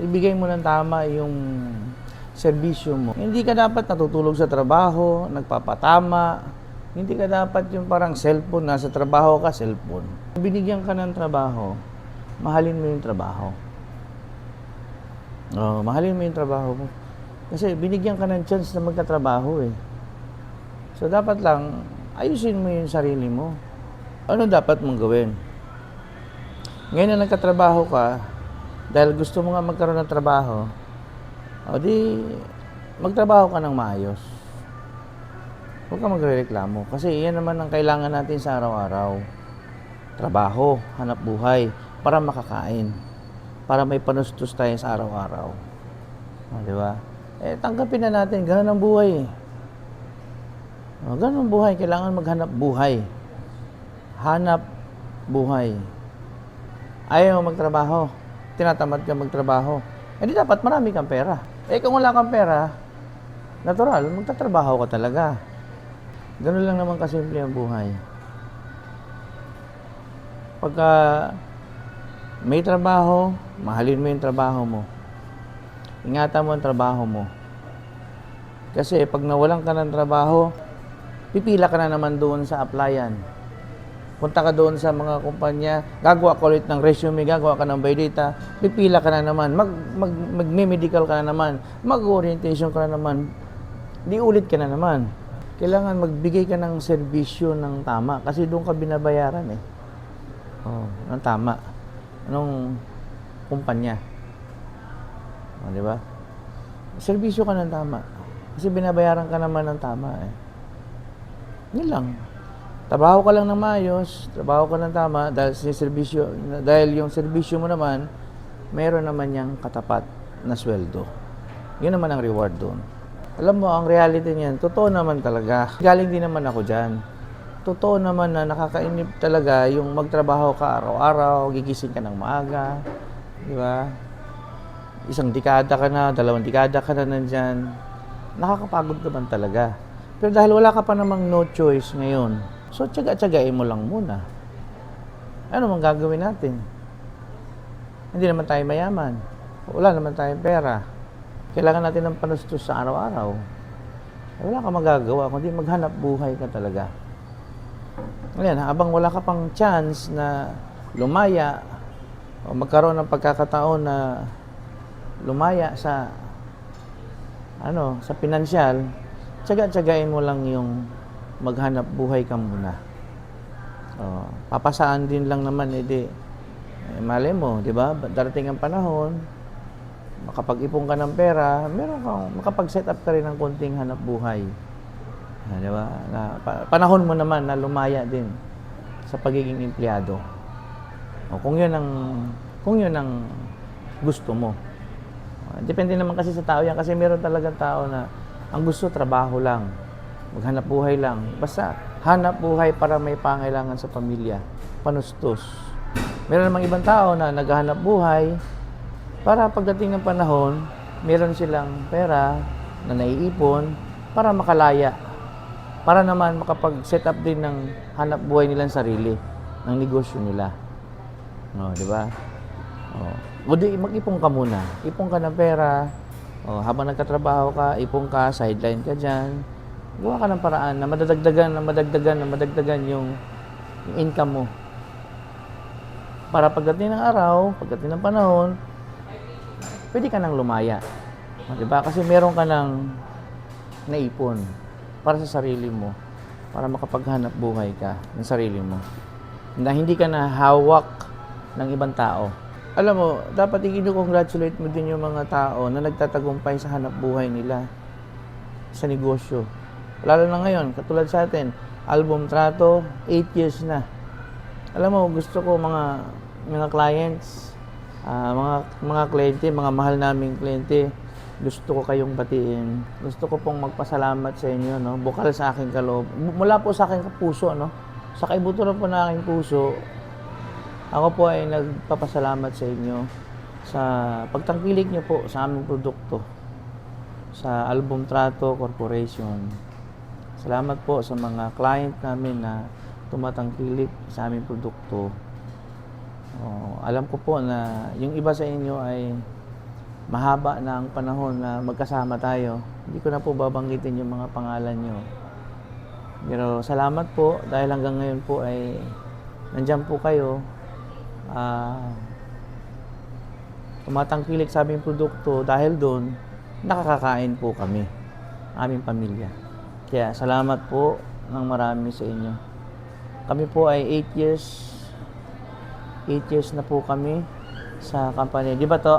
ibigay mo ng tama yung serbisyo mo. Hindi ka dapat natutulog sa trabaho, nagpapatama. Hindi ka dapat yung parang cellphone, nasa trabaho ka, cellphone. Binigyan ka ng trabaho, mahalin mo yung trabaho. Oh, mahalin mo yung trabaho mo. Kasi binigyan ka ng chance na magkatrabaho eh. So dapat lang, ayusin mo yung sarili mo. Ano dapat mong gawin? Ngayon na nagkatrabaho ka, dahil gusto mo nga magkaroon ng trabaho, o di, magtrabaho ka ng maayos. Huwag ka magre-reklamo. Kasi yan naman ang kailangan natin sa araw-araw. Trabaho, hanap buhay, para makakain. Para may panustos tayo sa araw-araw. O, di ba? Eh, tanggapin na natin, ganun ang buhay. O, ganun ang buhay, kailangan maghanap buhay. Hanap buhay. Ayaw magtrabaho. Tinatamad ka magtrabaho. Eh dapat marami kang pera. Eh kung wala kang pera, natural, magtatrabaho ka talaga. Ganun lang naman kasimple ang buhay. Pagka may trabaho, mahalin mo yung trabaho mo. Ingatan mo ang trabaho mo. Kasi pag nawalan ka ng trabaho, pipila ka na naman doon sa applyan. Punta ka doon sa mga kumpanya, gagawa ka ulit ng resume, gagawa ka ng biodata, pipila ka na naman, mag, mag, magme-medical ka na naman, mag-orientation ka na naman, di ulit ka na naman. Kailangan magbigay ka ng serbisyo ng tama kasi doon ka binabayaran eh. Oh, ng tama. Anong kumpanya? Oh, di ba? Serbisyo ka ng tama. Kasi binabayaran ka naman ng tama eh. Yun lang. Trabaho ka lang ng maayos, trabaho ka ng tama dahil sa serbisyo, dahil yung serbisyo mo naman, meron naman yung katapat na sweldo. Yun naman ang reward doon. Alam mo, ang reality niyan, totoo naman talaga. Galing din naman ako dyan. Totoo naman na nakakainip talaga yung magtrabaho ka araw-araw, gigising ka ng maaga, di ba? Isang dekada ka na, dalawang dekada ka na nandyan. Nakakapagod naman talaga. Pero dahil wala ka pa namang no choice ngayon, so tsaga-tsagain mo lang muna. Ano mang gagawin natin? Hindi naman tayo mayaman. Wala naman tayong pera. Kailangan natin ng panustos sa araw-araw. Wala ka magagawa, kundi maghanap buhay ka talaga. Ayan, habang wala ka pang chance na lumaya o magkaroon ng pagkakataon na lumaya sa ano, sa pinansyal, tsaga-tsagain mo lang yung maghanap buhay ka muna. Oh, papasaan din lang naman edi eh, malay mo, 'di ba? Darating ang panahon, makapag-ipon ka ng pera, meron kang makapag-set up ka rin ng konting hanap buhay. Ah, 'Di ba? Na, pa- panahon mo naman na lumaya din sa pagiging empleyado. O kung 'yun ang kung 'yun ang gusto mo. Ah, Depende naman kasi sa tao yan. Kasi meron talagang tao na ang gusto trabaho lang. Maghanap buhay lang. Basta hanap buhay para may pangailangan sa pamilya. Panustos. Meron namang ibang tao na naghahanap buhay para pagdating ng panahon, meron silang pera na naiipon para makalaya. Para naman makapag-set up din ng hanap buhay nilang sarili, ng negosyo nila. No, di ba? Oh. O di, mag-ipon ka muna. Ipon ka ng pera. O, habang nagkatrabaho ka, ipon ka, sideline ka dyan. Gawa ka ng paraan na madadagdagan, na madagdagan, na madagdagan yung, yung income mo. Para pagdating ng araw, pagdating ng panahon, pwede ka nang lumaya. O, diba? Kasi meron ka nang naipon para sa sarili mo. Para makapaghanap buhay ka ng sarili mo. Na hindi ka na hawak ng ibang tao. Alam mo, dapat i-congratulate mo din yung mga tao na nagtatagumpay sa hanap buhay nila sa negosyo. Lalo na ngayon, katulad sa atin, album trato, 8 years na. Alam mo, gusto ko mga mga clients, ah, mga mga kliyente, mga mahal naming kliyente, gusto ko kayong batiin. Gusto ko pong magpasalamat sa inyo, no? Bukal sa aking kaloob. Mula po sa aking puso, no? Sa kaibuto na po na aking puso, ako po ay nagpapasalamat sa inyo sa pagtangkilik niyo po sa aming produkto sa Album Trato Corporation. Salamat po sa mga client namin na tumatangkilik sa aming produkto. Oh, alam ko po na yung iba sa inyo ay mahaba na ang panahon na magkasama tayo, hindi ko na po babanggitin yung mga pangalan nyo. Pero salamat po dahil hanggang ngayon po ay nandyan po kayo. Ah, tumatangkilik sa aming produkto dahil doon nakakakain po kami, aming pamilya. Kaya salamat po ng marami sa inyo. Kami po ay 8 years 8 years na po kami sa company. Di ba to?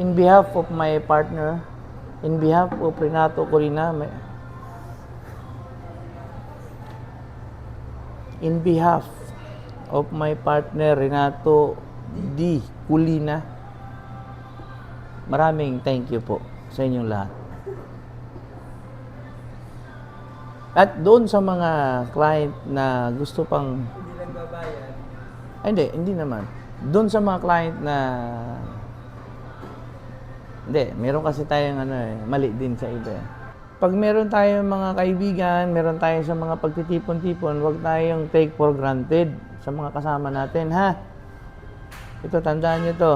In behalf of my partner, in behalf of Renato Corina, may, in behalf of my partner Renato D. Culina, maraming thank you po sa inyong lahat. At doon sa mga client na gusto pang Hindi nagbabayad. ay, hindi, hindi naman. Doon sa mga client na hindi, meron kasi tayong ano eh, mali din sa iba eh. Pag meron tayong mga kaibigan, meron tayo sa mga pagtitipon-tipon, huwag tayong take for granted sa mga kasama natin, ha? Ito, tandaan nyo to.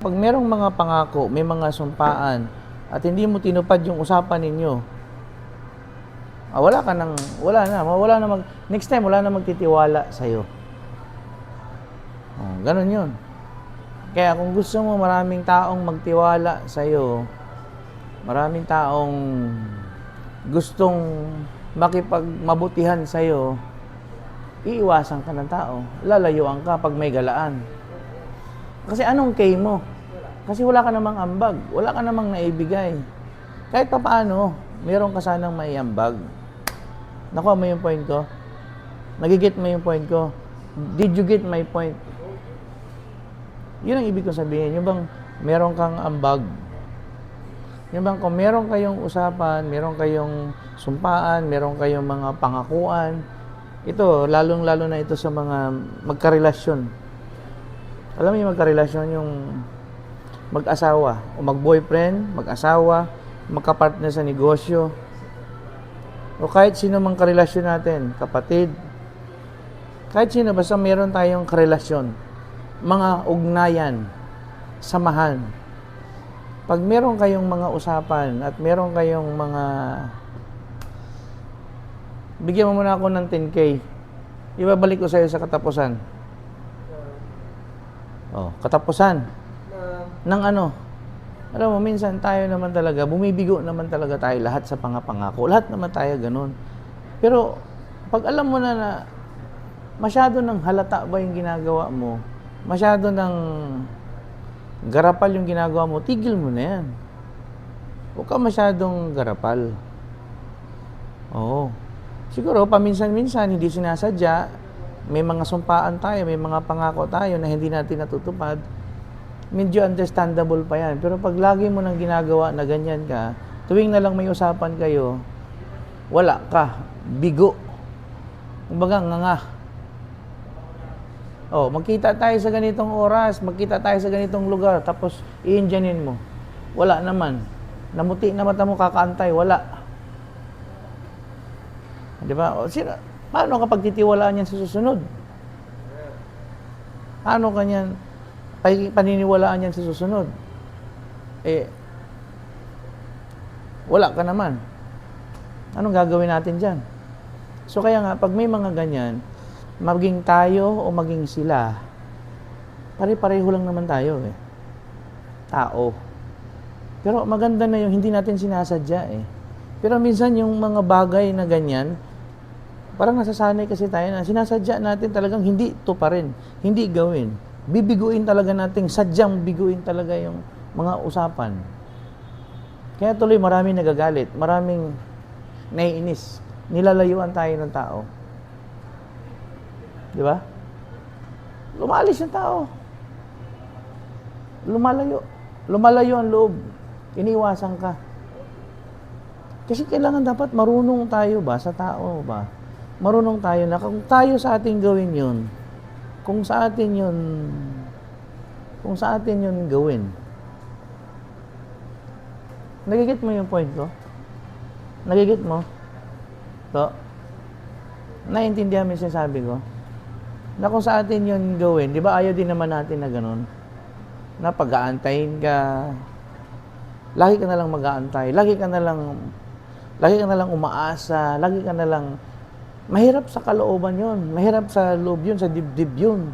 Pag merong mga pangako, may mga sumpaan, at hindi mo tinupad yung usapan ninyo, ah, wala ka nang, wala na, wala na mag, next time, wala na magtitiwala sa'yo. Oh, ganun yun. Kaya kung gusto mo maraming taong magtiwala sa iyo, maraming taong gustong makipagmabutihan sa iyo, iiwasan ka ng tao. Lalayuan ka pag may galaan. Kasi anong kay mo? Kasi wala ka namang ambag, wala ka namang naibigay. Kahit pa paano, meron ka sanang maiambag. Nakuha mo yung point ko? Nagigit mo yung point ko? Did you get my point? Yun ang ibig kong sabihin. Yung bang meron kang ambag. Yung bang kung meron kayong usapan, meron kayong sumpaan, meron kayong mga pangakuan, ito, lalong-lalo na ito sa mga magkarelasyon. Alam mo yung magkarelasyon, yung mag-asawa o mag-boyfriend, mag-asawa, magkapartner sa negosyo, o kahit sino mang karelasyon natin, kapatid, kahit sino, basta meron tayong karelasyon, mga ugnayan, samahan. Pag meron kayong mga usapan at meron kayong mga bigyan mo muna ako ng 10k. Ibabalik ko sa iyo sa katapusan. Oh, katapusan ng ano? Alam mo, minsan tayo naman talaga, bumibigo naman talaga tayo lahat sa pangapangako. Lahat naman tayo ganun. Pero, pag alam mo na na masyado ng halata ba yung ginagawa mo, masyado ng garapal yung ginagawa mo, tigil mo na yan. Huwag ka masyadong garapal. Oo. Siguro, paminsan-minsan, hindi sinasadya, may mga sumpaan tayo, may mga pangako tayo na hindi natin natutupad, medyo understandable pa yan. Pero pag lagi mo nang ginagawa na ganyan ka, tuwing na lang may usapan kayo, wala ka, bigo. Kumbaga, nga nga. Oh, magkita tayo sa ganitong oras, magkita tayo sa ganitong lugar, tapos i-indyanin mo. Wala naman. Namuti na mata mo kakaantay, wala. Di ba? O, sino, paano kapag titiwalaan yan sa susunod? Paano kanyan pay- paniniwalaan yan sa susunod? Eh, wala ka naman. Anong gagawin natin dyan? So kaya nga, pag may mga ganyan, maging tayo o maging sila, pare-pareho lang naman tayo eh. Tao. Pero maganda na yung hindi natin sinasadya eh. Pero minsan yung mga bagay na ganyan, parang nasasanay kasi tayo na sinasadya natin talagang hindi to pa rin. Hindi gawin. Bibiguin talaga nating sadyang biguin talaga yung mga usapan. Kaya tuloy maraming nagagalit, maraming naiinis. Nilalayuan tayo ng tao. Di ba? Lumalis yung tao. Lumalayo. Lumalayo ang loob. Iniwasan ka. Kasi kailangan dapat marunong tayo ba sa tao ba? Marunong tayo na kung tayo sa ating gawin yun, kung sa atin yun, kung sa atin yun gawin. Nagigit mo yung point ko? Nagigit mo? To? Naiintindihan mo yung sinasabi ko? Na kung sa atin yun gawin, di ba ayaw din naman natin na ganun? Na pag-aantayin ka, lagi ka na lang mag-aantay, lagi ka na lang, lagi ka na lang umaasa, lagi ka na lang, mahirap sa kalooban yon, mahirap sa loob yun, sa dibdib yun.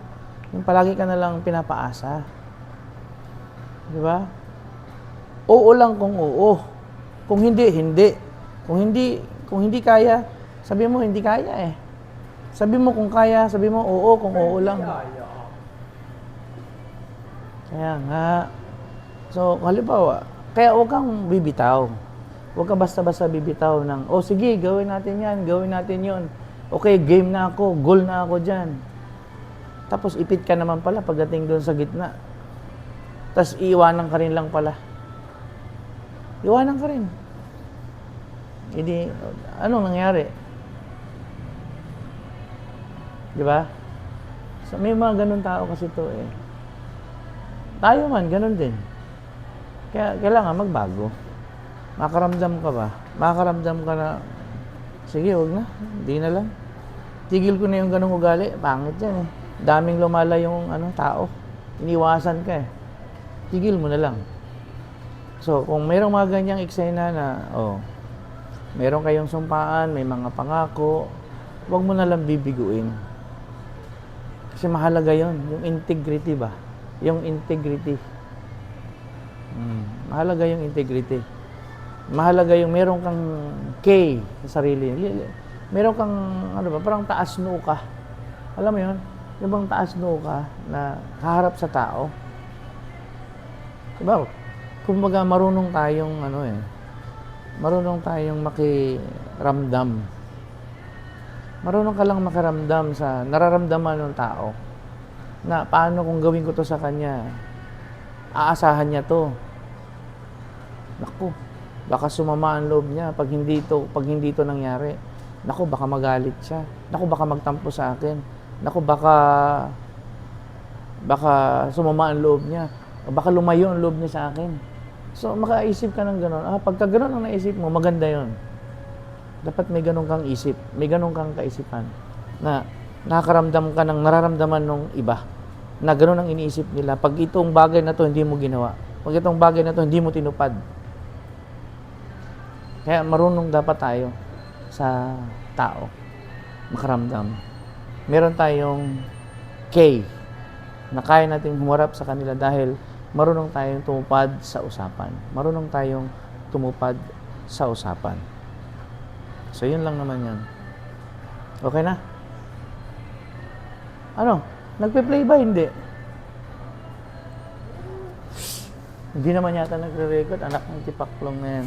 Yung palagi ka na lang pinapaasa. Di ba? Oo lang kung oo. Kung hindi, hindi. Kung hindi, kung hindi kaya, sabi mo hindi kaya eh. Sabi mo kung kaya, sabi mo oo kung oo lang. Kaya nga. So, halimbawa, kaya huwag kang bibitaw. Huwag ka basta-basta bibitaw ng, oh sige, gawin natin yan, gawin natin yon. Okay, game na ako, goal na ako dyan. Tapos ipit ka naman pala pagdating doon sa gitna. Tapos iiwanan ka rin lang pala. Iwanan ka rin. Hindi, anong nangyari? Di ba? So, may mga ganun tao kasi to eh. Tayo man, ganun din. Kaya kailangan magbago. Makaramdam ka ba? Makaramdam ka na, sige, wag na. Hindi na lang. Tigil ko na yung ganung ugali. Pangit yan eh. Daming lumala yung ano, tao. Iniwasan ka eh. Tigil mo na lang. So, kung mayroong mga ganyang eksena na, oh, meron kayong sumpaan, may mga pangako, huwag mo na lang bibiguin. Kasi mahalaga yon yung integrity ba? Yung integrity. Mm, mahalaga yung integrity. Mahalaga yung meron kang K sa sarili. Li- li- Meron kang, ano ba, parang taas noo ka. Alam mo yun? Yung bang taas noo ka na kaharap sa tao. Diba? Kumbaga marunong tayong, ano eh, marunong tayong makiramdam. Marunong ka lang makiramdam sa nararamdaman ng tao na paano kung gawin ko to sa kanya, aasahan niya to. Naku, baka sumama ang loob niya pag hindi to, pag hindi to nangyari. Naku, baka magalit siya. Naku, baka magtampo sa akin. Naku, baka baka sumama ang loob niya. Baka lumayo ang loob niya sa akin. So, makaisip ka ng gano'n. Ah, pagka gano'n ang naisip mo, maganda yon. Dapat may ganun kang isip, may ganun kang kaisipan na nakakaramdam ka ng nararamdaman ng iba na ganun ang iniisip nila. Pag itong bagay na to hindi mo ginawa, pag itong bagay na to hindi mo tinupad. Kaya marunong dapat tayo sa tao makaramdam. Meron tayong K na kaya nating humarap sa kanila dahil marunong tayong tumupad sa usapan. Marunong tayong tumupad sa usapan. So, yun lang naman yun. Okay na? Ano? Nagpe-play ba? Hindi. Hindi naman yata nagre-record. Anak ng tipaklong na yan.